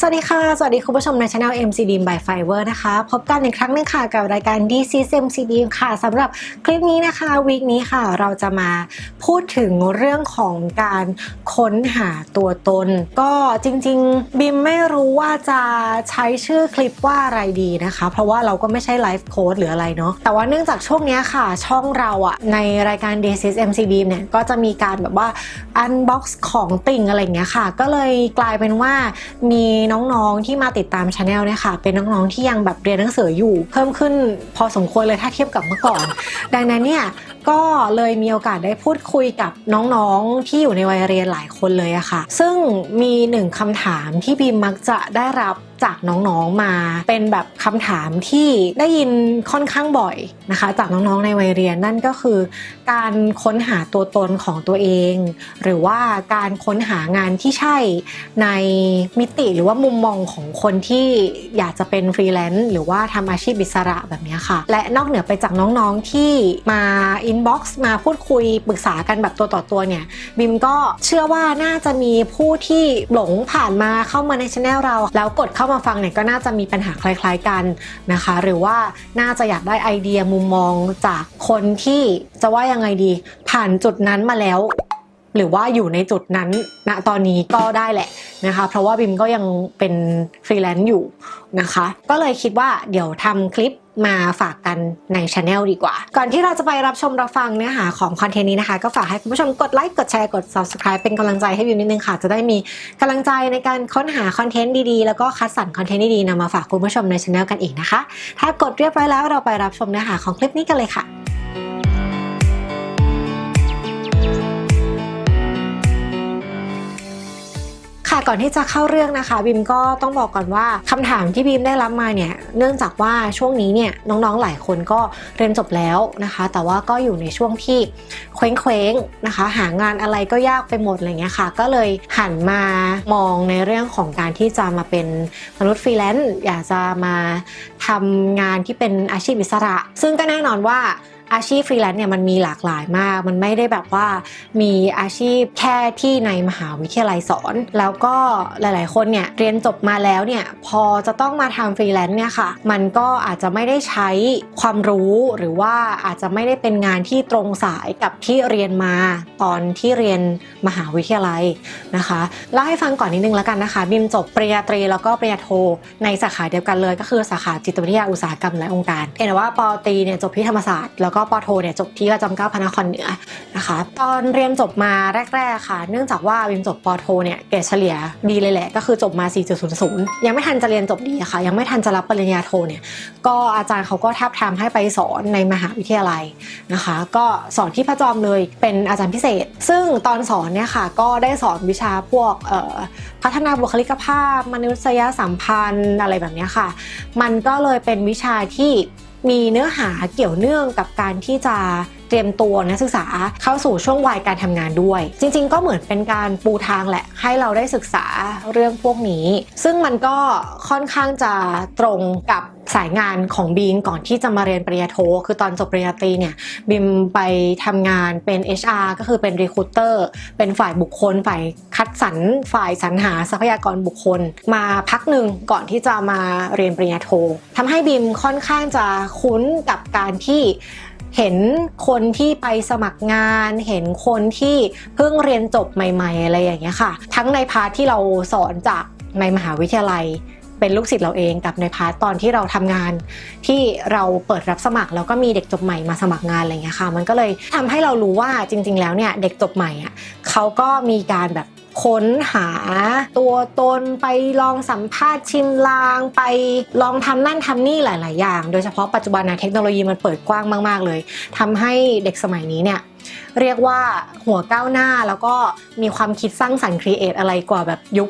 สวัสดีค่ะ สวัสดีคุณผู้ชมในช anel MCD by Fiverr นะคะ พบกันอีกครั้งหนึงค่ะกับรายการ DC MCD ค่ะสำหรับคลิปนี้นะคะวีคนี้ค่ะเราจะมาพูดถึงเรื่องของการค้นหาตัวตน ก็จริงๆ บิมไม่รู้ว่าจะใช้ชื่อคลิปว่าอะไรดีนะคะ เพราะว่าเราก็ไม่ใช่ไลฟ์โค้ดหรืออะไรเนาะแต่ว่าเนื่องจากช่วงนี้ค่ะ ช่องเราอะในรายการ DC MCD เนี่ยก็จะมีการแบบว่าอันบ็อกซ์ของติ่งอะไรเงี้ยค่ะ ก็เลยกลายเป็นว่ามีน้องๆที่มาติดตามชาแนลเนี่ยค่ะ เป็นน้องๆที่ยังแบบเรียนหนังสืออยู่ เพิ่มขึ้นพอสมควรเลยถ้าเทียบกับเมื่อก่อน ดังนั้นเนี่ย ก็เลยมีโอกาสได้พูดคุยกับน้องๆที่อยู่ในวัยเรียนหลายคนเลยอะค่ะ ซึ่งมีหนึ่งคำถามที่บีมมักจะได้รับจากน้องๆมา เป็นแบบคำถามที่ได้ยินค่อนข้างบ่อยนะคะ จากน้องๆในวัยเรียนนั่นก็คือ การค้นหาตัวตนของตัวเอง หรือว่าการค้นหางานที่ใช่ในมิติหรือว่ามุมมองของคนที่อยากจะเป็นฟรีแลนซ์หรือว่าทำอาชีพอิสระแบบนี้ค่ะ และนอกเหนือไปจากน้องๆที่มาอินบ็อกซ์มาพูดคุยปรึกษากันแบบตัวต่อตัวเนี่ยบิมก็เชื่อว่าน่าจะมีผู้ที่หลงผ่านมาเข้ามาในช anel เรา แล้วกดเข้ามาฟังเนี่ยก็น่าจะมีปัญหาคล้าย ๆกันนะคะ หรือว่าน่าจะอยากได้ไอเดียมุมมองจากคนที่จะว่ายังไงดี ผ่านจุดนั้นมาแล้วหรือว่าอยู่ในจุดนั้นณตอนนี้ก็ได้แหละนะคะ เพราะว่าบิมก็ยังเป็นฟรีแลนซ์อยู่นะคะ ก็เลยคิดว่าเดี๋ยวทำคลิป มาฝากกันในช anel ดีกว่า ก่อนที่เราจะไปรับชมรับฟังเนื้อหาของคอนเทนต์นี้นะคะ ก็ฝากให้คุณผู้ชมกดไลค์กดแชร์กด subscribe เป็นกำลังใจให้วิวนิดนึงค่ะ จะได้มีกำลังใจในการค้นหาคอนเทนต์ดีๆ แล้วก็คัดสรรคอนเทนต์ดีๆนำมาฝากคุณผู้ชมในช anel กันอีกนะคะ ถ้ากดเรียบร้อยแล้วเราไปรับชมเนื้อหาของคลิปนี้กันเลยค่ะ่ะก่อนที่จะเข้าเรื่องนะคะบิมก็ต้องบอกก่อนว่าคำถามที่บิมได้รับมาเนี่ยเนื่องจากว่าช่วงนี้เนี่ยน้องๆหลายคนก็เรียนจบแล้วนะคะ แต่ว่าก็อยู่ในช่วงที่เคว้งเคว้งๆนะคะ หางานอะไรก็ยากไปหมดอะไรเงี้ยค่ะ ก็เลยหันมามองในเรื่องของการที่จะมาเป็นมนุษย์ฟรีแลนซ์อยากจะมาทำงานที่เป็นอาชีพอิสระ ซึ่งก็แน่นอนว่า อาชีพฟรีแลนซ์เนี่ยมันมีหลากหลายมาก มันไม่ได้แบบว่ามีอาชีพแค่ที่ในมหาวิทยาลัยสอน แล้วก็หลาย ๆ คนเนี่ยเรียนจบมาแล้วเนี่ยพอจะต้องมาทำฟรีแลนซ์เนี่ยค่ะ มันก็อาจจะไม่ได้ใช้ความรู้หรือว่าอาจจะไม่ได้เป็นงานที่ตรงสายกับที่เรียนมาตอนที่เรียนมหาวิทยาลัยนะคะเล่าให้ฟังก่อนนิดนึงแล้วกันนะคะ บิมจบปริญญาตรีแล้วก็ปริญญาโทในสาขาเดียวกันเลย ก็คือสาขาจิตวิทยาอุตสาหกรรมและองค์การเห็นว่าปอตีเนี่ยจบที่ธรรมศาสตร์แล้วก็ปโทเนี่ยจบที่ประจำเก้าพระนครเหนือนะคะตอนเรียนจบมาแรก ๆ ค่ะ เนื่องจากว่าบิมจบปอโทเนี่ยเกรดเฉลี่ยดีเลยแหละ ก็คือจบมา 4.00 ยังไม่ทันจะเรียนจบดีอะค่ะ ยังไม่ทันจะรับปริญญาโทเนี่ยก็อาจารย์เขาก็ทับทามให้ไปสอนในมหาวิทยาลัยนะคะ ก็สอนที่พระจอมเลยเป็นอาจารย์พิเศษ ซึ่งตอนสอนเนี่ยค่ะก็ได้สอนวิชาพวกพัฒนาบุคลิกภาพ มนุษยสัมพันธ์อะไรแบบนี้ค่ะ มันก็เลยเป็นวิชาที่ มีเนื้อหาเกี่ยวเนื่องกับการที่จะ เตรียมตัวนักศึกษาเข้าสู่ช่วงวัยการทำงานด้วย จริง ๆ ก็เหมือนเป็นการปูทางแหละ ให้เราได้ศึกษาเรื่องพวกนี้ ซึ่งมันก็ค่อนข้างจะตรงกับสายงานของบีมก่อนที่จะมาเรียนปริญญาโท คือตอนจบปริญญาตรีเนี่ยบิมไปทำงานเป็น HR ก็คือเป็น Recruiter เป็นฝ่ายบุคคล ฝ่ายคัดสรรฝ่ายสรรหาทรัพยากรบุคคล มาพักหนึ่งก่อนที่จะมาเรียนปริญญาโททำให้บิมค่อนข้างจะคุ้นกับการที่ เห็นคนที่ไปสมัครงาน เห็นคนที่เพิ่งเรียนจบใหม่ๆ อะไรอย่างเงี้ยค่ะ ทั้งในพาร์ทที่เราสอนจากในมหาวิทยาลัยเป็นลูกศิษย์เราเองกับในพาร์ทตอนที่เราทำงาน ที่เราเปิดรับสมัครแล้วก็มีเด็กจบใหม่มาสมัครงานอะไรอย่างเงี้ยค่ะ มันก็เลยทำให้เรารู้ว่าจริง ๆ แล้วเนี่ยเด็กจบใหม่อะเขาก็มีการแบบ ค้นหาตัวตนไปลองสัมภาษณ์ชิมลาง ไปลองทำนั่นทำนี่หลาย ๆ อย่าง โดยเฉพาะปัจจุบันนะเทคโนโลยีมันเปิดกว้างมาก ๆ เลยทำให้เด็กสมัยนี้เนี่ยเรียกว่าหัวก้าวหน้าแล้วก็มีความคิดสร้างสรรค์ครีเอทอะไรกว่าแบบยุค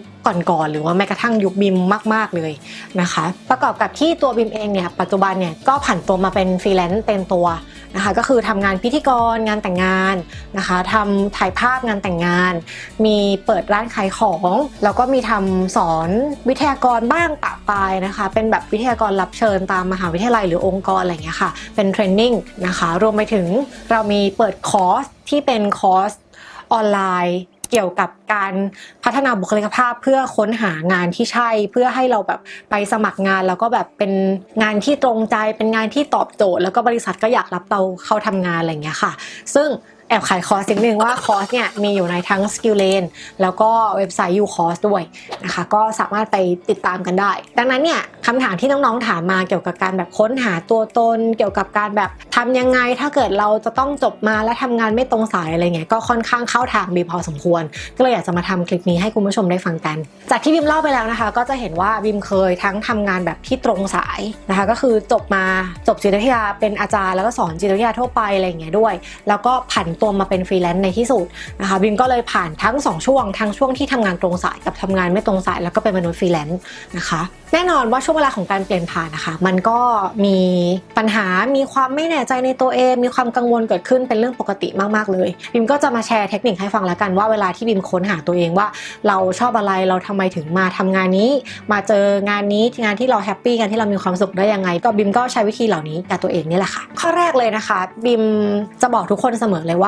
ก่อนๆหรือว่าแม้กระทั่งยุคบิมมาก ๆเลยนะคะ ประกอบกับที่ตัวบิมเองเนี่ยปัจจุบันเนี่ยก็ผันตัวมาเป็นฟรีแลนซ์เต็มตัว นะคะก็คือทำงานพิธีกรงานแต่งงานนะคะทำถ่ายภาพงานแต่งงาน มีเปิดร้านขายของ แล้วก็มีทำสอนวิทยากรบ้างปะปายนะคะ เป็นแบบวิทยากรรับเชิญตามมหาวิทยาลัยหรือองค์กรอะไรเงี้ยค่ะ เป็นเทรนนิ่งนะคะ รวมไปถึงเรามีเปิดคอร์สที่เป็นคอร์สออนไลน์ เกี่ยวกับการพัฒนาบุคลิกภาพเพื่อค้นหางานที่ใช่ เพื่อให้เราแบบไปสมัครงานแล้วก็แบบเป็นงานที่ตรงใจเป็นงานที่ตอบโจทย์ แล้วก็บริษัทก็อยากรับเราเข้าทำงานอะไรเงี้ยค่ะ ซึ่ง แอบขายคอร์สนิดนึงว่าคอร์สเนี่ยมีอยู่ในทั้ง Skill Lane แล้วก็เว็บไซต์ U Course ด้วยนะคะก็สามารถไปติดตามกันได้ ดังนั้นเนี่ยคำถามที่น้องๆถามมาเกี่ยวกับการแบบค้นหาตัวตน เกี่ยวกับการแบบทำยังไงถ้าเกิดเราจะต้องจบมาแล้วทำงานไม่ตรงสายอะไรเงี้ยก็ค่อนข้างเข้าทางบีพอสมควร ก็เลยอยากจะมาทำคลิปนี้ให้คุณผู้ชมได้ฟังกัน จากที่บิมเล่าไปแล้วนะคะ ก็จะเห็นว่าบิมเคยทั้งทำงานแบบที่ตรงสายนะคะก็คือจบมาจบจิตวิทยาเป็นอาจารย์แล้วก็สอนจิตวิทยาทั่วไปอะไรเงี้ยด้วย แล้วก็ผันตัวมาเป็นฟรีแลนซ์ในที่สุดนะคะบิมก็เลยผ่านทั้งสองช่วง ทั้งช่วงที่ทำงานตรงสายกับทำงานไม่ตรงสายแล้วก็เป็นมนุษย์ฟรีแลนซ์นะคะ แน่นอนว่าช่วงเวลาของการเปลี่ยนผ่านนะคะ มันก็มีปัญหามีความไม่แน่ใจในตัวเอง มีความกังวลเกิดขึ้นเป็นเรื่องปกติมากๆเลยบิมก็จะมาแชร์เทคนิคให้ฟังแล้วกันว่าเวลาที่บิมค้นหาตัวเองว่า เราชอบอะไรเราทำไมถึงมาทำงานนี้ มาเจองานนี้งานที่เราแฮปปี้กันที่เรามีความสุขได้ยังไง ก็บิมก็ใช้วิธีเหล่านี้กับตัวเองนี่แหละค่ะข้อแรกเลยนะคะ บิมจะบอกทุกคนเสมอเลยว่า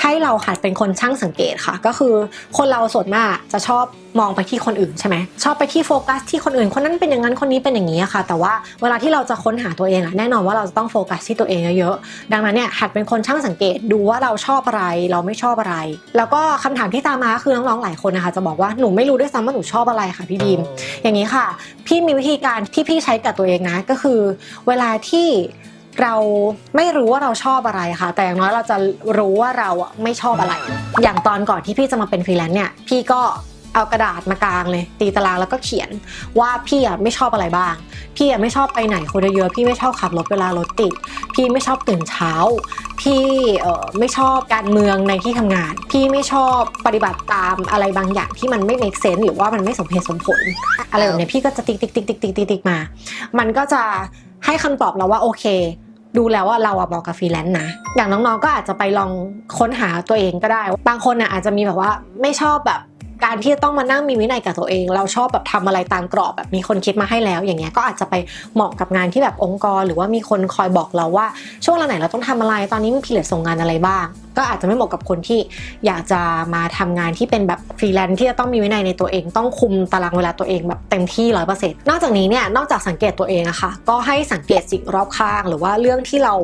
ให้เราหัดเป็นคนช่างสังเกตค่ะ ก็คือคนเราส่วนมากจะชอบมองไปที่คนอื่นใช่ไหมชอบไปที่โฟกัสที่คนอื่น คนนั้นเป็นอย่างนั้นคนนี้เป็นอย่างนี้อะค่ะ แต่ว่าเวลาที่เราจะค้นหาตัวเองอะแน่นอนว่าเราจะต้องโฟกัสที่ตัวเองเยอะๆดังนั้นเนี่ยหัดเป็นคนช่างสังเกตดูว่าเราชอบอะไร เราไม่ชอบอะไร แล้วก็คำถามที่ตามมาคือน้องๆหลายคนนะคะจะบอกว่าหนูไม่รู้ด้วยซ้ำว่าหนูชอบอะไรค่ะพี่บีมอย่างนี้ค่ะ พี่มีวิธีการที่พี่ใช้กับตัวเองนะก็คือ เวลาที่ เราไม่รู้ว่าเราชอบอะไรค่ะ แต่อย่างน้อยเราจะรู้ว่าเราไม่ชอบอะไร อย่างตอนก่อนที่พี่จะมาเป็นฟรีแลนซ์เนี่ยพี่ก็เอากระดาษมากางเลย ตีตารางแล้วก็เขียนว่าพี่อะไม่ชอบอะไรบ้าง พี่อะไม่ชอบไปไหนคนเยอะพี่ไม่ชอบขับรถเวลารถติด พี่ไม่ชอบตื่นเช้า พี่เอ่อไม่ชอบการเมืองในที่ทำงาน พี่ไม่ชอบปฏิบัติตามอะไรบางอย่างที่มันไม่ make sense หรือว่ามันไม่สมเหตุสมผล อะไรแบบนี้พี่ก็จะติ๊กติ๊กติ๊กติ๊กติ๊กติ๊กติ๊กมา มันก็จะให้คำตอบเราว่าโอเค ดูแล้วว่าเราอะบอกกับฟรีแลนซ์นะ อย่างน้องๆก็อาจจะไปลองค้นหาตัวเองก็ได้ บางคนอะอาจจะมีแบบว่าไม่ชอบแบบการที่ต้องมานั่งมีวินัยกับตัวเอง เราชอบแบบทำอะไรตามกรอบแบบมีคนคิดมาให้แล้ว อย่างเงี้ยก็อาจจะไปเหมาะกับงานที่แบบองค์กร หรือว่ามีคนคอยบอกเราว่าช่วงเวลาไหนเราต้องทำอะไรตอนนี้มีพิเลตส่งงานอะไรบ้าง ก็อาจจะไม่เหมาะกับคนที่อยากจะมาทำงานที่เป็นแบบฟรีแลนซ์ที่จะต้องมีวินัยในตัวเอง ต้องคุมตารางเวลาตัวเองแบบเต็มที่ร้อยเปอร์เซ็นต์นอกจากนี้เนี่ยนอกจากสังเกตตัวเองอะค่ะก็ให้สังเกตสิ่งรอบข้าง หรือว่าเรื่องที่เรา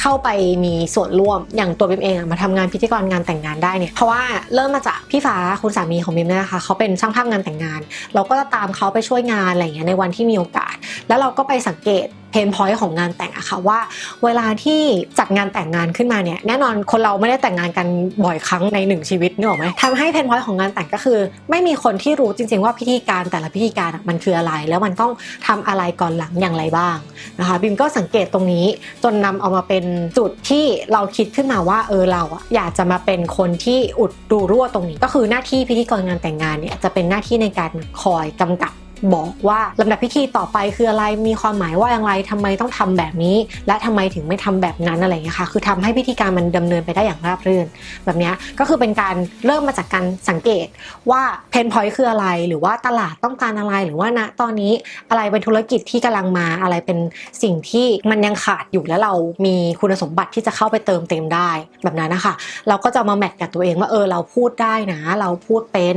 เข้าไปมีส่วนร่วมอย่างตัวบิมเองอะมาทำงานพิธีกรงานแต่งงานได้เนี่ยเพราะว่าเริ่มมาจากพี่ฟ้าคุณสามีของบิมเนี่ยนะคะเขาเป็นช่างภาพงานแต่งงาน เราก็จะตามเขาไปช่วยงานอะไรอย่างเงี้ยในวันที่มีโอกาส แล้วเราก็ไปสังเกตเพนพอยต์ของงานแต่งอะค่ะว่า เวลาที่จัดงานแต่งงานขึ้นมาเนี่ยแน่นอนคนเราไม่ได้แต่งงานกันบ่อยครั้งในหนึ่งชีวิตนึกออกไหมทำให้เพนพอยต์ของงานแต่งก็คือ ไม่มีคนที่รู้จริง ๆ ว่าพิธีการแต่ละพิธีการมันคืออะไร แล้วมันต้องทำอะไรก่อนหลังอย่างไรบ้างนะคะบิมก็สังเกตตรงนี้จนนำเอามาเป็นจุดที่เราคิดขึ้นมาว่าเออเราอยากจะมาเป็นคนที่อุดรูรั่วตรงนี้ ก็คือหน้าที่พิธีกรงานแต่งงานเนี่ยจะเป็นหน้าที่ในการคอยกำกับ บอกว่าลำดับพิธีต่อไปคืออะไรมีความหมายว่าอย่างไรทำไมต้องทำแบบนี้ และทำไมถึงไม่ทำแบบนั้นอะไรอย่างเงี้ยค่ะคือทำให้พิธีการมันดำเนินไปได้อย่างราบรื่น แบบเนี้ยก็คือเป็นการเริ่มมาจากการสังเกตว่าเพนพอยต์คืออะไร หรือว่าตลาดต้องการอะไรหรือว่าณตอนนี้อะไรเป็นธุรกิจที่กำลังมาอะไรเป็นสิ่งที่มันยังขาดอยู่แล้วเรามีคุณสมบัติที่จะเข้าไปเติมเต็มได้แบบนั้นนะคะเราก็จะมาแมทกับตัวเองว่าเออเราพูดได้นะ เราพูดเป็น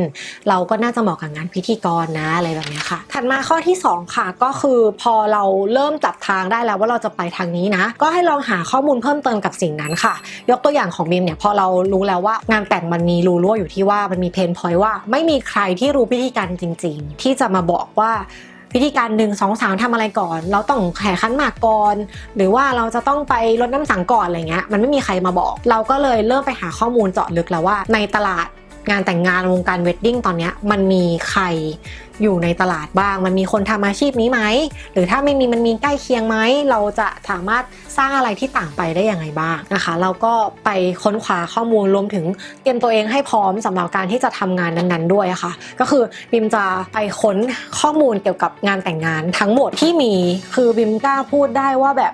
เราก็น่าจะเหมาะกับงานพิธีกรนะอะไรแบบเนี้ยค่ะ ถัดมาข้อที่ 2 ค่ะ ก็คือพอเราเริ่มจับทางได้แล้วว่าเราจะไปทางนี้นะ ก็ให้ลองหาข้อมูลเพิ่มเติมกับสิ่งนั้นค่ะ ยกตัวอย่างของบีมเนี่ยพอเรารู้แล้วว่างานแต่งมันมีรูรั่วอยู่ที่ว่ามันมีเพนพอยว่าไม่มีใครที่รู้พิธีการจริง ๆ ที่จะมาบอกว่าพิธีการหนึ่งสองสามทำอะไรก่อน เราต้องแห่ขันหมากก่อน หรือว่าเราจะต้องไปรดน้ำสังก่อนอะไรเงี้ย มันไม่มีใครมาบอก เราก็เลยเริ่มไปหาข้อมูลเจาะลึกแล้วว่าในตลาด งานแต่งงานวงการเวดดิ้งตอนนี้มันมีใครอยู่ในตลาดบ้าง มันมีคนทำอาชีพนี้ไหม หรือถ้าไม่มีมันมีใกล้เคียงไหม เราจะสามารถสร้างอะไรที่ต่างไปได้อยังไงบ้างนะคะ เราก็ไปค้นคว้าข้อมูลรวมถึงเตรียมตัวเองให้พร้อมสำหรับการที่จะทำงานนั้นๆด้วยะค่ะ ก็คือบิมจะไปค้นข้อมูลเกี่ยวกับงานแต่งงานทั้งหมดที่มี คือบิมกล้าพูดได้ว่าแบบ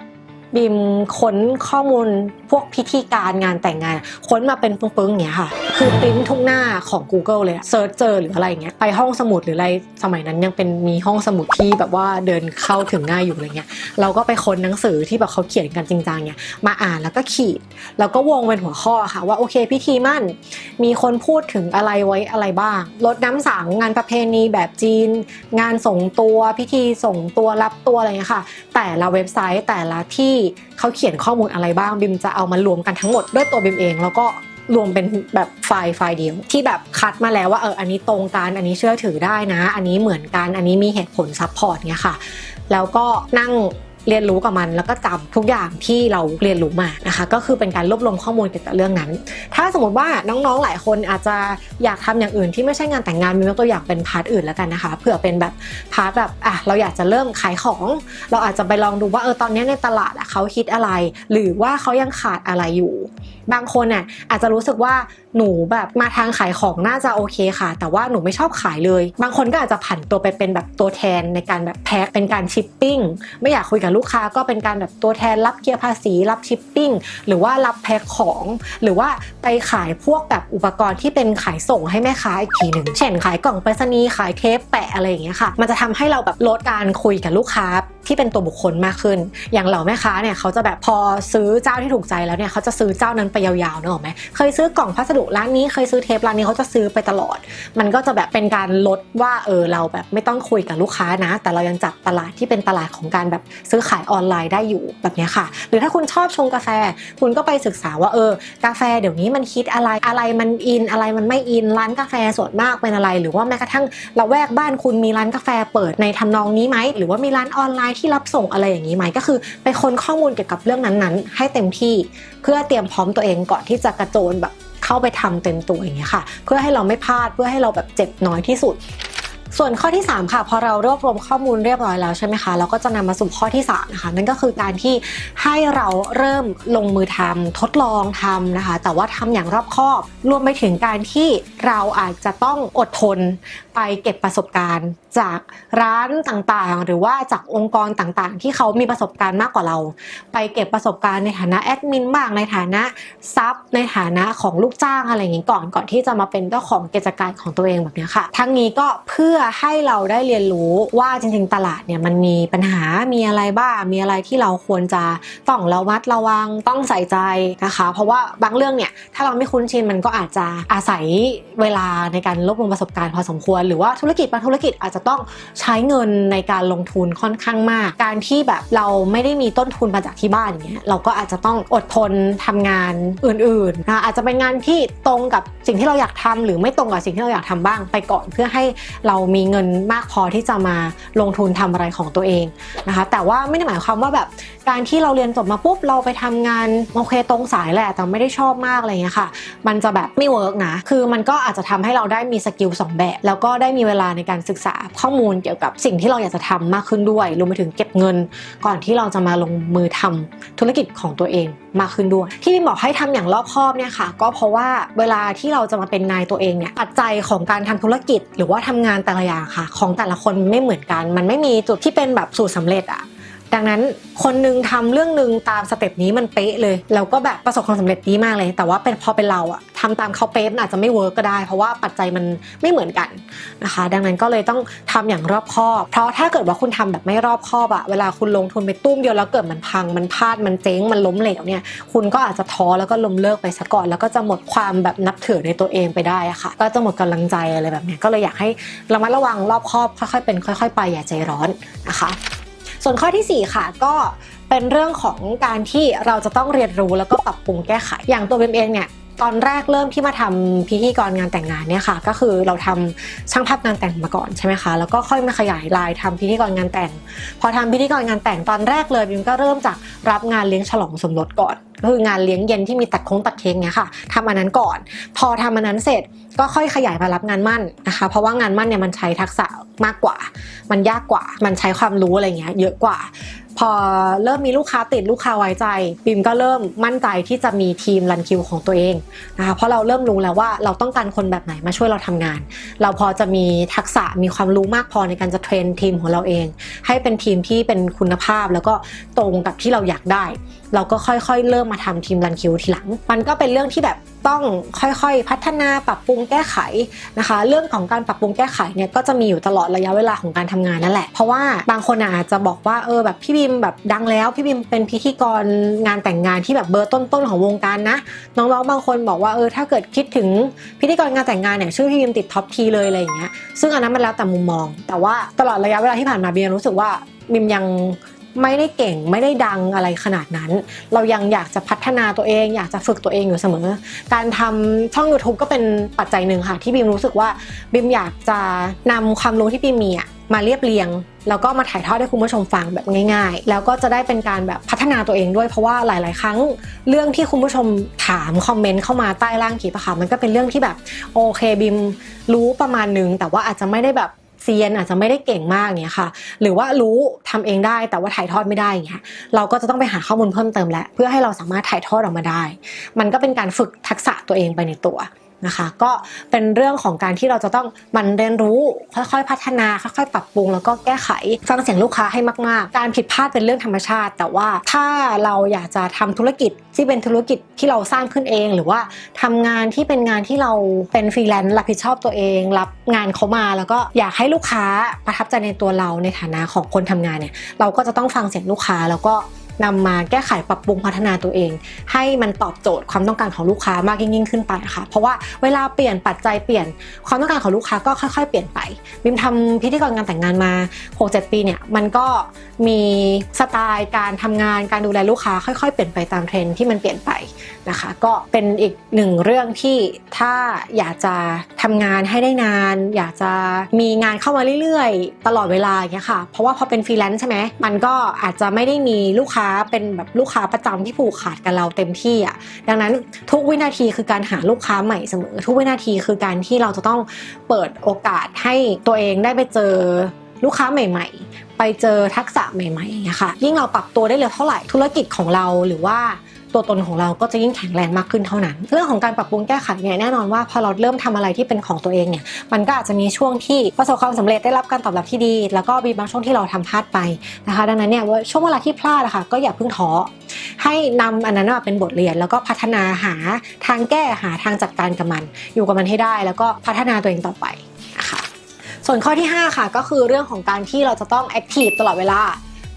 บิมค้นข้อมูลพวกพิธีการงานแต่งงาน ค้นมาเป็นปึ้งๆอย่างเงี้ยค่ะ คือปริ้นทุกหน้าของ Google เลยเซิร์ชเจอหรืออะไรอย่างเงี้ยไปห้องสมุดหรืออะไรสมัยนั้นยังเป็นมีห้องสมุดที่แบบว่าเดินเข้าถึงง่ายอยู่อะไรเงี้ยเราก็ไปค้นหนังสือที่แบบเขาเขียนกันจริงจังเนี่ยมาอ่านแล้วก็ขีดแล้วก็วงเป็นหัวข้อค่ะว่าโอเคพิธีมั่น มีคนพูดถึงอะไรไว้อะไรบ้างรดน้ำสังงานประเพณีแบบจีน งานส่งตัวพิธีส่งตัวรับตัวอะไรเงี้ยค่ะ แต่ละเว็บไซต์แต่ละที่เขาเขียนข้อมูลอะไรบ้างบิมจะเอามารวมกันทั้งหมดด้วยตัวบิมเอง แล้วก็รวมเป็นแบบไฟล์ไฟล์เดียว ที่แบบคัดมาแล้วว่าเอออันนี้ตรงกันอันนี้เชื่อถือได้นะ อันนี้เหมือนกันอันนี้มีเหตุผลซัพพอร์ตเงี้ยค่ะ แล้วก็นั่ง เรียนรู้กับมัน แล้วก็จำทุกอย่างที่เราเรียนรู้มานะคะ ก็คือเป็นการรวบรวมข้อมูลเกี่ยวกับเรื่องนั้น ถ้าสมมติว่าน้องๆหลายคนอาจจะอยากทำอย่างอื่นที่ไม่ใช่งานแต่งงานมีตัวอย่างเป็นพาร์ทอื่นแล้วกันนะคะเผื่อเป็นแบบพาร์ทแบบอะเราอยากจะเริ่มขายของ เราอาจจะไปลองดูว่าเออตอนนี้ในตลาดเขาคิดอะไร หรือว่าเขายังขาดอะไรอยู่ บางคนน่ะอาจจะรู้สึกว่า หนูแบบมาทางขายของน่าจะโอเคค่ะ แต่ว่าหนูไม่ชอบขายเลย บางคนก็อาจจะผันตัวไปเป็นแบบตัวแทนในการแบบแพ็คเป็นการชิปปิ้งไม่อยากคุยกับลูกค้าก็เป็นการแบบตัวแทนรับเกียร์ภาษีรับชิปปิ้งหรือว่ารับแพ็คของ หรือว่าไปขายพวกแบบอุปกรณ์ที่เป็นขายส่งให้แม่ค้าอีกทีหนึ่งเช่นขายกล่องไปรษณีย์ขายเทปแปะอะไรอย่างเงี้ยค่ะ มันจะทำให้เราแบบลดการคุยกับลูกค้าที่เป็นตัวบุคคลมากขึ้น อย่างเหล่าแม่ค้าเนี่ยเขาจะแบบพอซื้อเจ้าที่ถูกใจแล้วเนี่ยเขาจะซื้อเจ้านั้นไปยาวๆเนอะไหมเคยซื้อกล่องพัสดุร้านนี้เคยซื้อเทปร้านนี้เขาจะซื้อไปตลอด มันก็จะแบบเป็นการลดว่าเออเราแบบไม่ต้องคุยกับลูกค้านะ แต่เรายังจับตลาดที่เป็นตลาดของการแบบซื้อขายออนไลน์ได้อยู่แบบนี้ค่ะ หรือถ้าคุณชอบชงกาแฟ คุณก็ไปศึกษาว่าเออ กาแฟเดี๋ยวนี้มันคิดอะไรอะไรมันอินอะไรมันไม่อินร้านกาแฟส่วนมากเป็นอะไร หรือว่าแม้กระทั่งเราแวกบ้านคุณมีร้านกาแฟเปิดในทำนองนี้ไหมหรือว่ามีร้านออนไลน์ที่รับส่งอะไรอย่างนี้ไหมก็คือไปค้นข้อมูลเกี่ยวกับเรื่องนั้นๆ ให้เต็มที่เพื่อเตรียมพร้อมตัวเองก่อนที่จะกระโจนแบบ เข้าไปทำเต็มตัวอย่างเงี้ยค่ะ เพื่อให้เราไม่พลาดเพื่อให้เราแบบเจ็บน้อยที่สุดส่วนข้อที่ 3 ค่ะ พอเรารวบรวมข้อมูลเรียบร้อยแล้วใช่ไหมคะเราก็จะนำมาสู่ข้อที่3นะคะนั่นก็คือการที่ให้เราเริ่มลงมือทำทดลองทำนะคะ แต่ว่าทำอย่างรอบคอบ รวมไปถึงการที่เราอาจจะต้องอดทนไปเก็บประสบการณ์ จากร้านต่างๆ หรือว่าจากองค์กรต่างๆ ที่เขามีประสบการณ์มากกว่าเรา ไปเก็บประสบการณ์ในฐานะแอดมินบ้างในฐานะซับในฐานะของลูกจ้างอะไรอย่างนี้ก่อนก่อนที่จะมาเป็นเจ้าของกิจการของตัวเองแบบนี้ค่ะ ทั้งนี้ก็เพื่อให้เราได้เรียนรู้ว่าจริงๆ ตลาดเนี่ยมันมีปัญหามีอะไรบ้าง มีอะไรที่เราควรจะต้องระมัดระวังต้องใส่ใจนะคะ เพราะว่าบางเรื่องเนี่ยถ้าเราไม่คุ้นชินมันก็อาจจะอาศัยเวลาในการรวบรวมประสบการณ์พอสมควร หรือว่าธุรกิจบางธุรกิจอาจจะต้องใช้เงินในการลงทุนค่อนข้างมาก การที่แบบเราไม่ได้มีต้นทุนมาจากที่บ้านอย่างเงี้ยเราก็อาจจะต้องอดทนทำงานอื่นๆนะอาจจะเป็นงานที่ตรงกับสิ่งที่เราอยากทำหรือไม่ตรงกับสิ่งที่เราอยากทำบ้างไปก่อน เพื่อให้เรามีเงินมากพอที่จะมาลงทุนทำอะไรของตัวเองนะคะ แต่ว่าไม่ได้หมายความว่าแบบการที่เราเรียนจบมาปุ๊บเราไปทำงานโอเคตรงสายแหละแต่ไม่ได้ชอบมากอะไรเงี้ยค่ะ มันจะแบบไม่เวิร์กนะ คือมันก็อาจจะทำให้เราได้มีสกิลสองแบบ แล้วก็ได้มีเวลาในการศึกษาข้อมูลเกี่ยวกับสิ่งที่เราอยากจะทำมากขึ้นด้วยรวมไปถึงเก็บเงิน ก่อนที่เราจะมาลงมือทำธุรกิจของตัวเองมากขึ้นด้วย ที่บิมบอกให้ทำอย่างรอบคอบเนี่ยค่ะ ก็เพราะว่าเวลาที่เราจะมาเป็นนายตัวเองเนี่ยปัจจัยของการทำธุรกิจ หรือว่าทำงานแต่ละอย่างค่ะ ของแต่ละคนไม่เหมือนกัน มันไม่มีจุดที่เป็นแบบสูตรสำเร็จอะ ดังนั้นคนหนึงทำเรื่องหนึ่งตามสเต็ปนี้มันเป๊ะเลยแล้วก็แบบประสบความสำเร็จดีมากเลย แต่ว่าเป็นพอเป็นเราอะทำตามเขาเป๊ะมันอาจจะไม่เวิร์กก็ได้ เพราะว่าปัจจัยมันไม่เหมือนกันนะคะ ดังนั้นก็เลยต้องทำอย่างรอบคอบ เพราะถ้าเกิดว่าคุณทำแบบไม่รอบคอบอะเวลาคุณลงทุนไปตุ้มเดียวแล้วเกิดมันพังมันพลาดมันเจ๊งมันล้มเหลวเนี่ยคุณก็อาจจะท้อแล้วก็ล้มเลิกไปซะก่อน แล้วก็จะหมดความแบบนับถือในตัวเองไปได้อะค่ะ ก็จะหมดกำลังใจอะไรแบบนี้ก็เลยอยากให้ระมัดระวังรอบคอบค่อยๆเป็น ค่อย ๆ ไปอย่าใจร้อนนะคะ ส่วนข้อทีสี่ 4 ค่ะ ก็เป็นเรื่องของการที่เราจะต้องเรียนรู้แล้วก็ปรับปรุงแก้ไข อย่างตัวเบมเองเนี่ยตอนแรกเริ่มที่มาทำพิธีกรงานแต่งงานเนี่ยค่ะ ก็คือเราทำช่างภาพงานแต่งมาก่อนใช่ไหมคะแล้วก็ค่อยมาขยายลายทำพิธีกรงานแต่ง พอทำพิธีกรงานแต่งตอนแรกเลยบิมก็เริ่มจากรับงานเลี้ยงฉลองสมรสก่อน ก็คืองานเลี้ยงเย็นที่มีตัดคงตัดเค้กเนี่ยค่ะทำอันนั้นก่อน พอทำอันนั้นเสร็จก็ค่อยขยายมารับงานมั่นนะคะ เพราะว่างานมั่นเนี่ยมันใช้ทักษะมากกว่า มันยากกว่า มันใช้ความรู้อะไรเงี้ยเยอะกว่า พอเริ่มมีลูกค้าติดลูกค้าไว้ใจบิมก็เริ่มมั่นใจที่จะมีทีมรันคิวของตัวเองนะคะเพราะเราเริ่มรู้แล้วว่าเราต้องการคนแบบไหนมาช่วยเราทำงาน เราพอจะมีทักษะมีความรู้มากพอในการจะเทรนทีมของเราเอง ให้เป็นทีมที่เป็นคุณภาพแล้วก็ตรงกับที่เราอยากได้ เราก็ค่อยๆ เริ่มมาทำทีมรันคิวทีหลัง มันก็เป็นเรื่องที่แบบต้องค่อยๆ พัฒนาปรับปรุงแก้ไขนะคะ เรื่องของการปรับปรุงแก้ไขเนี่ยก็จะมีอยู่ตลอดระยะเวลาของการทำงานนั่นแหละ เพราะว่าบางคนอาจจะบอกว่าเออแบบพี่บิมแบบดังแล้วพี่บิมเป็นพิธีกรงานแต่งงานที่แบบเบอร์ต้นๆของวงการนะน้องๆบางคนบอกว่าเออถ้าเกิดคิดถึงพิธีกรงานแต่งงานเนี่ยชื่อพี่บิมติดท็อปทีเลยอะไรอย่างเงี้ยซึ่งอันนั้นมันแล้วแต่มุมมอง แต่ว่าตลอดระยะเวลาที่ผ่านมาบิมรู้สึกว่าบิมยัง ไม่ได้เก่งไม่ได้ดังอะไรขนาดนั้น เรายังอยากจะพัฒนาตัวเอง อยากจะฝึกตัวเองอยู่เสมอ การทำช่อง YouTube ก็เป็นปัจจัยหนึ่งค่ะ ที่บิมรู้สึกว่าบิมอยากจะนำความรู้ที่บิมมีมาเรียบเรียง แล้วก็มาถ่ายทอดให้คุณผู้ชมฟังแบบง่าย ๆ แล้วก็จะได้เป็นการแบบพัฒนาตัวเองด้วยเพราะว่าหลาย ๆ ครั้งเรื่องที่คุณผู้ชมถามคอมเมนต์เข้ามาใต้ล่างคลิปะค่ะมันก็เป็นเรื่องที่แบบโอเคบิมรู้ประมาณนึงแต่ว่าอาจจะไม่ได้แบบ เซียนอาจจะไม่ได้เก่งมากเนี่ยค่ะ หรือว่ารู้ทำเองได้แต่ว่าถ่ายทอดไม่ได้เงี้ยเราก็จะต้องไปหาข้อมูลเพิ่มเติมแหละเพื่อให้เราสามารถถ่ายทอดออกมาได้ มันก็เป็นการฝึกทักษะตัวเองไปในตัว นะคะ ก็เป็นเรื่องของการที่เราจะต้องมันเรียนรู้ค่อยๆ พัฒนาค่อยๆ ปรับปรุงแล้วก็แก้ไขฟังเสียงลูกค้าให้มากๆ การผิดพลาดเป็นเรื่องธรรมชาติ แต่ว่าถ้าเราอยากจะทำธุรกิจที่เป็นธุรกิจที่เราสร้างขึ้นเอง หรือว่าทำงานที่เป็นงานที่เราเป็นฟรีแลนซ์รับผิดชอบตัวเอง รับงานเขามาแล้วก็อยากให้ลูกค้าประทับใจในตัวเราในฐานะของคนทำงานเนี่ยเราก็จะต้องฟังเสียงลูกค้าแล้วก็ นำมาแก้ไขปรับปรุงพัฒนาตัวเอง ให้มันตอบโจทย์ความต้องการของลูกค้ามากยิ่งขึ้นไปค่ะ เพราะว่าเวลาเปลี่ยนปัจจัยเปลี่ยนความต้องการของลูกค้าก็ค่อย ๆ เปลี่ยนไปบิมทำพิธีกรงานแต่งงานมา 6-7 ปีเนี่ยมันก็มีสไตล์การทำงานการดูแลลูกค้าค่อย ๆ เปลี่ยนไปตามเทรนที่มันเปลี่ยนไปนะคะ ก็เป็นอีกหนึ่งเรื่องที่ถ้าอยากจะทำงานให้ได้นาน อยากจะมีงานเข้ามาเรื่อยๆ ตลอดเวลาอย่างเงี้ยค่ะ เพราะว่าพอเป็นฟรีแลนซ์ใช่ไหมมันก็อาจจะไม่ได้มีลูกค้าเป็นแบบลูกค้าประจำที่ผูกขาดกับเราเต็มที่อะดังนั้นทุกวินาทีคือการหาลูกค้าใหม่เสมอ ทุกวินาทีคือการที่เราจะต้องเปิดโอกาสให้ตัวเองได้ไปเจอลูกค้าใหม่ ๆ ไปเจอทักษะใหม่ๆอย่างเงี้ยค่ะยิ่งเราปรับตัวได้เร็วเท่าไหร่ธุรกิจของเราหรือว่า ตัวตนของเราก็จะยิ่งแข็งแรงมากขึ้นเท่านั้น เรื่องของการปรับปรุงแก้ไขเนี่ยแน่นอนว่าพอเราเริ่มทำอะไรที่เป็นของตัวเองเนี่ยมันก็อาจจะมีช่วงที่ประสบความสำเร็จได้รับการตอบรับที่ดี แล้วก็มีบางช่วงที่เราทำพลาดไปนะคะ ดังนั้นเนี่ยว่าช่วงเวลาที่พลาดอะค่ะก็อย่าเพิ่งท้อให้นำอันนั้นมาเป็นบทเรียน แล้วก็พัฒนาหาทางแก้หาทางจัดการกับมัน อยู่กับมันให้ได้ แล้วก็พัฒนาตัวเองต่อไปนะคะส่วนข้อที่ 5 ค่ะก็คือเรื่องของการที่เราจะต้องแอคทีฟตลอดเวลา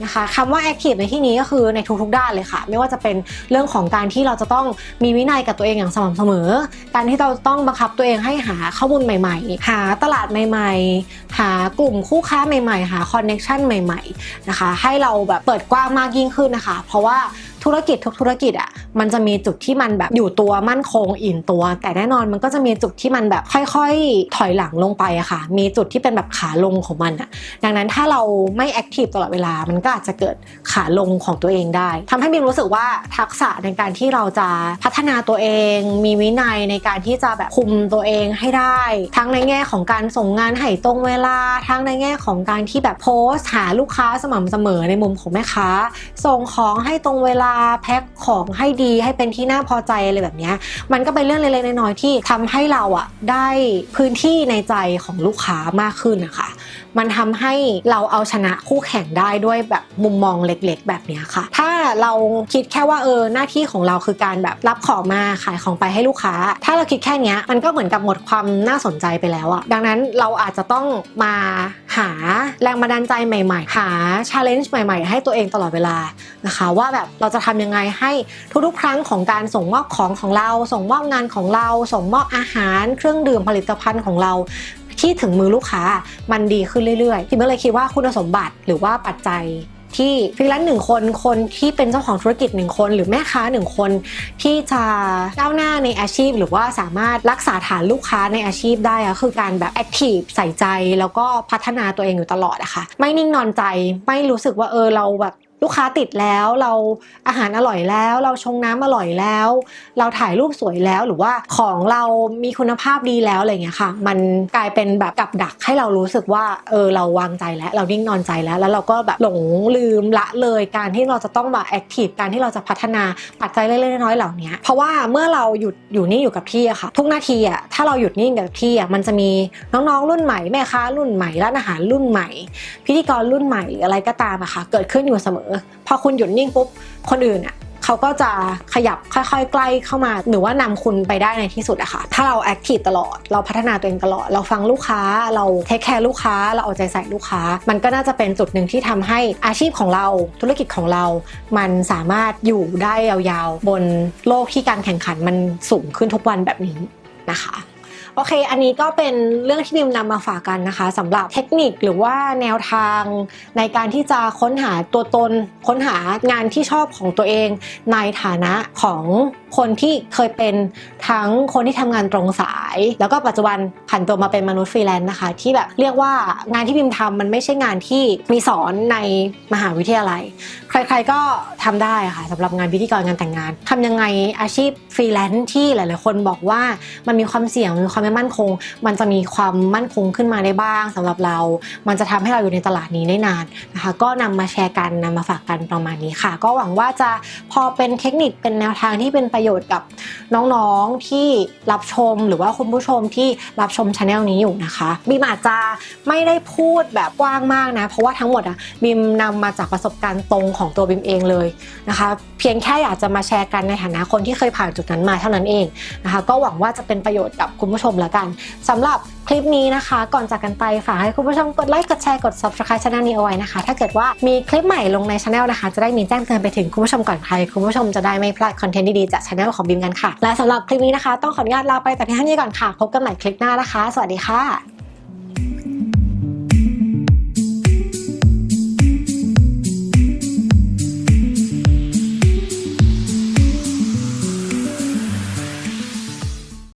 นะคะคำว่า active ในที่นี้ก็คือในทุกๆด้านเลยค่ะ ไม่ว่าจะเป็นเรื่องของการที่เราจะต้องมีวินัยกับตัวเองอย่างสม่ำเสมอ การที่เราต้องบังคับตัวเองให้หาข้อมูลใหม่ ๆ หาตลาดใหม่ ๆ หากลุ่มคู่ค้าใหม่ ๆ หาคอนเน็ชันใหม่ ๆ นะคะ ให้เราแบบเปิดกว้างมากยิ่งขึ้นนะคะ เพราะว่า ธุรกิจทุกธุรกิจอะมันจะมีจุดที่มันแบบอยู่ตัวมั่นคงอิ่มตัว แต่แน่นอนมันก็จะมีจุดที่มันแบบค่อยๆ ถอยหลังลงไปอะค่ะ มีจุดที่เป็นแบบขาลงของมันอะดังนั้นถ้าเราไม่แอคทีฟตลอดเวลามันก็อาจจะเกิดขาลงของตัวเองได้ทำให้บิมรู้สึกว่าทักษะในการที่เราจะพัฒนาตัวเอง มีวินัยในการที่จะแบบคุมตัวเองให้ได้ ทั้งในแง่ของการส่งงานให้ตรงเวลา ทั้งในแง่ของการที่แบบโพสต์หาลูกค้าสม่ำเสมอในมุมของแม่ค้า ส่งของให้ตรงเวลาแพ็คของให้ดีให้เป็นที่น่าพอใจอะไรแบบนี้มันก็เป็นเรื่องเล็กๆน้อยๆที่ทำให้เราอะได้พื้นที่ในใจของลูกค้ามากขึ้นนะคะ มันทำให้เราเอาชนะคู่แข่งได้ด้วยแบบมุมมองเล็กๆ แบบนี้ค่ะ ถ้าเราคิดแค่ว่าเออหน้าที่ของเราคือการแบบรับของมาขายของไปให้ลูกค้า ถ้าเราคิดแค่นี้มันก็เหมือนกับหมดความน่าสนใจไปแล้วอะดังนั้นเราอาจจะต้องมาหาแรงบันดาลใจใหม่ ๆ หาชาเลนจ์ใหม่ ๆ ให้ตัวเองตลอดเวลานะคะ ว่าแบบเราจะทำยังไงให้ทุกๆ ครั้งของการส่งมอบของของเรา ส่งมอบงานของเรา ส่งมอบอาหาร เครื่องดื่มผลิตภัณฑ์ของเราที่ถึงมือลูกค้ามันดีขึ้นเรื่อยๆพี่เมื่อเลยคิดว่าคุณสมบัติหรือว่าปัจจัยที่ฟรีแลนซ์หนึ่งคนคนที่เป็นเจ้าของธุรกิจหนึ่งคน หรือแม่ค้าหนึ่งคนที่จะก้าวหน้าในอาชีพ หรือว่าสามารถรักษาฐานลูกค้าในอาชีพได้อะคือการแบบแอคทีฟใส่ใจแล้วก็พัฒนาตัวเองอยู่ตลอดอะค่ะไม่นิ่งนอนใจไม่รู้สึกว่าเออเราแบบ ลูกค้าติดแล้วเราอาหารอร่อยแล้ว เราชงน้ำอร่อยแล้ว เราถ่ายรูปสวยแล้วหรือว่าของเรามีคุณภาพดีแล้วอะไรเงี้ยค่ะ มันกลายเป็นแบบกับดักให้เรารู้สึกว่าเออเราวางใจแล้ว เรานิ่งนอนใจแล้ว แล้วเราก็แบบหลงลืมละเลยการที่เราจะต้องแบบแอคทีฟการที่เราจะพัฒนาปัจจัยเล็กๆน้อยๆเหล่านี้เพราะว่าเมื่อเราหยุดอยู่นิ่งอยู่กับที่อะค่ะ ทุกนาทีอะถ้าเราหยุดนิ่งกับที่อะมันจะมีน้องๆรุ่นใหม่แม่ค้ารุ่นใหม่ร้านอาหารรุ่นใหม่ พิธีกรรุ่นใหม่หรืออะไรก็ตามอะค่ะเกิดขึ้นอยู่เสมอพอคุณหยุดนิ่งปุ๊บคนอื่นอะเขาก็จะขยับค่อยๆ ใกล้เข้ามา หรือว่านำคุณไปได้ในที่สุดอะค่ะ ถ้าเราแอคทีฟตลอด เราพัฒนาตัวเองตลอด เราฟังลูกค้า เราเทคแคร์ลูกค้า เราเอาใจใส่ลูกค้า มันก็น่าจะเป็นจุดหนึ่งที่ทำให้อาชีพของเรา ธุรกิจของเรา มันสามารถอยู่ได้ยาวๆ บนโลกที่การแข่งขันมันสูงขึ้นทุกวันแบบนี้นะคะ โอเค อันนี้ก็เป็นเรื่องที่นิมนำมาฝากกันนะคะสำหรับเทคนิคหรือว่าแนวทางในการที่จะค้นหาตัวตน ค้นหางานที่ชอบของตัวเองในฐานะของ คนที่เคยเป็นทั้งคนที่ทำงานตรงสาย แล้วก็ปัจจุบันผันตัวมาเป็นมนุษย์ฟรีแลนซ์นะคะ ที่แบบเรียกว่างานที่บิมพ์ทำมันไม่ใช่งานที่มีสอนในมหาวิทยาลัย ใครๆก็ทำได้ค่ะสำหรับงานพิธีกรงานแต่งงานทำยังไงอาชีพฟรีแลนซ์ที่หลายๆ คนบอกว่ามันมีความเสี่ยงมีความไม่มั่นคง มันจะมีความมั่นคงขึ้นมาได้บ้างสำหรับเรา มันจะทำให้เราอยู่ในตลาดนี้ได้นานนะคะก็นำมาแชร์กันนำมาฝากกันประมาณนี้ค่ะ ก็หวังว่าจะพอเป็นเทคนิคเป็นแนวทางที่เป็นไปประโยชน์กับน้องๆที่รับชมหรือว่าคุณผู้ชมที่รับชมช anel นี้อยู่นะคะบีมอาจจะไม่ได้พูดแบบกว้างมากนะ เพราะว่าทั้งหมดอะบีมนำมาจากประสบการณ์ตรงของตัวบีมเองเลยนะคะ เพียงแค่อยากจะมาแชร์กันในฐานะคนที่เคยผ่านจุดนั้นมาเท่านั้นเองนะคะ ก็หวังว่าจะเป็นประโยชน์กับคุณผู้ชมแล้วกันสำหรับ คลิปนี้นะคะ ก่อนจากกันไปฝากให้คุณผู้ชมกดไลค์กดแชร์กด subscribe ช anel นี้เอาไว้นะคะ ถ้าเกิดว่ามีคลิปใหม่ลงในช anel นะคะ จะได้มีแจ้งเตือนไปถึงคุณผู้ชมก่อนใครคุณผู้ชมจะได้ไม่พลาดคอนเทนต์ดีๆจากช anel ของบิมกันค่ะและสำหรับคลิปนี้นะคะ ต้องขออนุญาตลาไปแต่เพียงเท่านี้ก่อนค่ะพบกันใหม่คลิปหน้านะคะ สวัสดีค่ะ